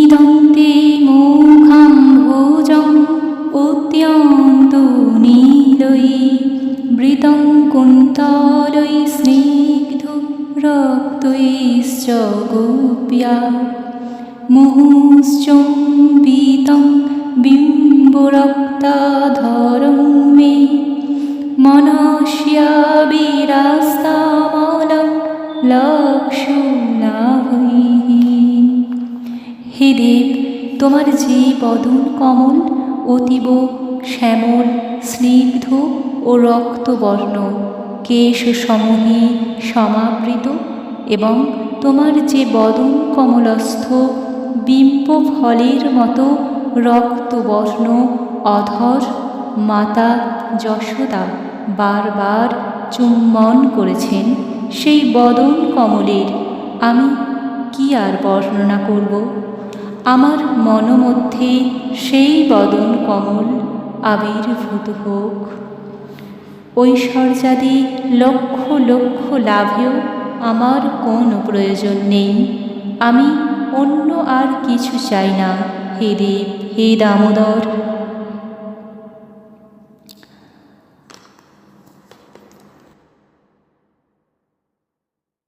নিদন্তে মুখম ভোজম অত্যন্ত নীলয়ী বৃতং কুন্তলৈ স্নিগ্ধ রক্তৈশ্চ গোপ্যা। মুহুশ্চম্বিतं বিম্বরক্তাধরং মে। মনস্যা বিরাস্তামलं লক্ষণাভৈः হে দেব, তোমার যে বদন কমল, অতীব শ্যামল, স্নিগ্ধ ও রক্তবর্ণ, কেশ সমূহে সমাবৃত এবং তোমার যে বদন কমলস্থ, বিম্ব ফলের মতো রক্তবর্ণ, অধর, মাতা যশোদা বারবার চুম্বন করেছেন, সেই বদন কমলের, আমি কি আর বর্ণনা করব? আমার মনমধ্যে সেই বদন কমল আবির্ভূত হোক। ঐশ্বর্যাদি লক্ষ লক্ষ লাভেও আমার কোনো প্রয়োজন নেই। আমি অন্য আর কিছু চাই না। হে দেব, হে দামোদর